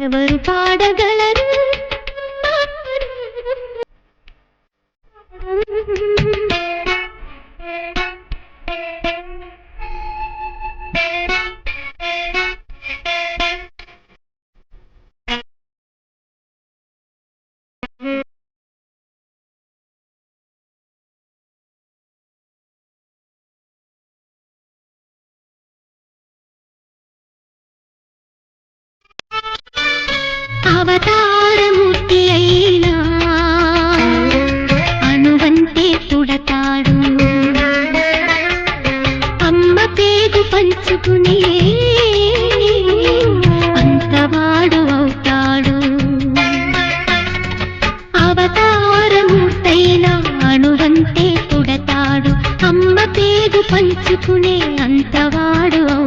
ఎవరు పాడగలరు అవతారమూర్తి అయినా అణువంతే తుడతాడు అమ్మ పేగు పంచుకునే అంతవాడు అవుతాడు. అవతారమూర్తైన అణువంతే తుడతాడు. అమ్మ పేగు పంచుకునే అంతవాడు అవుతాడు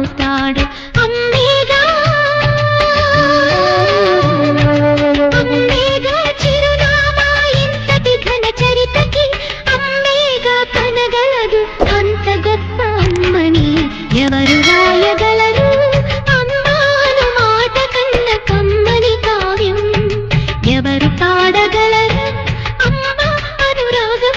ఎవరు పాడగలరు అమ్మ అనురాగం